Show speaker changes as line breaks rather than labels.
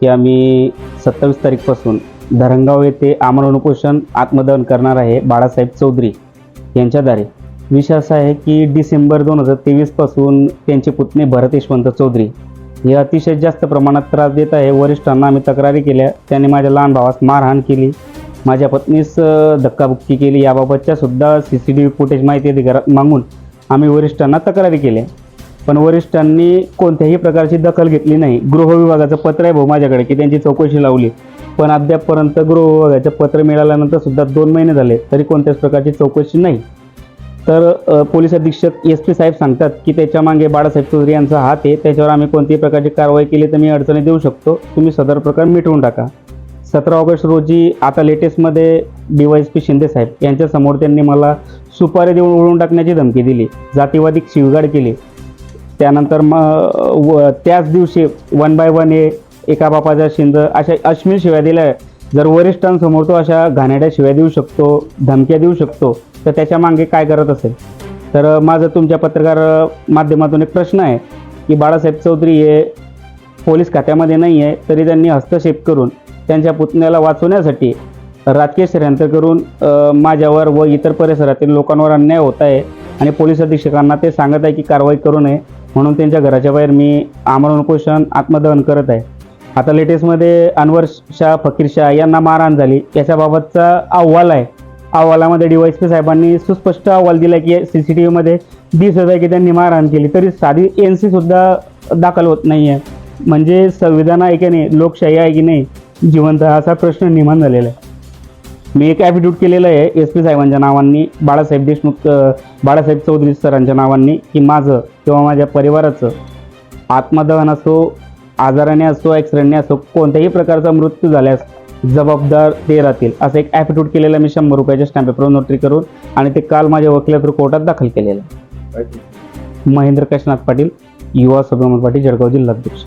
की आम्ही सत्तावीस तारीखपासून धरणगाव येथे आमरण उपोषण आत्मदहन करणार आहे बाळासाहेब चौधरी यांच्याद्वारे. विषय असा आहे की डिसेंबर दोन हजार तेवीसपासून त्यांचे पुतणे भरत यशवंत चौधरी हे अतिशय जास्त प्रमाणात त्रास देत आहे. वरिष्ठांना आम्ही तक्रारी केल्या. त्याने माझ्या लहान भावास मारहाण केली. माझ्या पत्नीस धक्काबुक्की केली. याबाबतच्या सुद्धा C C T V footage माहिती अधिकारात मागून आम्ही वरिष्ठांना तक्रारी केल्या. पण वरिष्ठांनी कोणत्याही प्रकारची दखल घेतली नाही. गृहविभागाचं पत्र आहे भाऊ माझ्याकडे की त्यांची चौकशी लावली. पण अद्यापपर्यंत गृहविभागाचं पत्र मिळाल्यानंतर सुद्धा दोन महिने झाले तरी कोणत्याच प्रकारची चौकशी नाही. तर पोलीस अधीक्षक एस पी साहेब सांगतात की त्याच्यामागे बाळासाहेब चौधरी यांचा हात आहे त्याच्यावर आम्ही कोणतीही प्रकारची कारवाई केली तर मी अडचणी देऊ शकतो. तुम्ही सदर प्रकार मिटवून टाका. सतरा ऑगस्ट रोजी आता लेटेस्टमध्ये D Y S P Shinde साहेब यांच्यासमोर त्यांनी मला सुपारी देऊन उडवून टाकण्याची धमकी दिली. जातीवादी शिवगाड केली. त्यानंतर मग व त्याच दिवशी वन बाय वन हे एका बापाचा शिंद अशा अश्मीर शिव्या दिल्या. जर वरिष्ठांसमोर तो अशा घाणेरड्या शिव्या देऊ शकतो धमक्या देऊ शकतो तर त्याच्यामागे काय करत असेल? तर माझं तुमच्या पत्रकार माध्यमातून एक प्रश्न आहे की बाळासाहेब चौधरी हे पोलीस खात्यामध्ये नाही आहे तरी त्यांनी हस्तक्षेप करून त्यांच्या पुतण्याला वाचवण्यासाठी राजकीय षडयंत्र करून माझ्यावर व इतर परिसरातील लोकांवर अन्याय होत आहे आणि पोलीस अधीक्षकांना ते सांगत आहे की कारवाई करू नये. म्हणून त्यांच्या घराच्या बाहेर मी आमरण उपोषण आत्मदहन करत आहे. आता लेटेस्टमध्ये अनवर शाह फकीर शाह यांना मारहाण झाली. याच्याबाबतचा अहवाल आहे. अहवालामध्ये डी वाय पी साहेबांनी सुस्पष्ट अहवाल दिला की सी सी टी व्हीमध्ये दिसत आहे की त्यांनी मारहाण केली. तरी साधी एन सीसुद्धा दाखल होत नाही आहे म्हणजे संविधान आहे की नाही? लोकशाही आहे की नाही? जिवंत असा प्रश्न निर्माण झालेला आहे. मी एक ॲफिड्यूट केलेलं आहे. एस पी साहेबांच्या नावांनी बाळासाहेब देशमुख बाळासाहेब चौधरी सरांच्या नावांनी की माझं किंवा माझ्या परिवाराचं आत्मदहन असो आजाराने असो ॲक्सिडेंटने असो कोणत्याही प्रकारचा मृत्यू झाल्यास जबाबदार ते राहतील. असं एक ॲफिड्यूट केलेलं मी शंभर रुपयाच्या स्टॅम्प पेपरवर नोटरी करून आणि ते काल माझ्या वकिलात कोर्टात दाखल केलेलं आहे. महेंद्र काशीनाथ पाटील युवा सभा पाटील जळगाव जिल्हाध्यक्ष.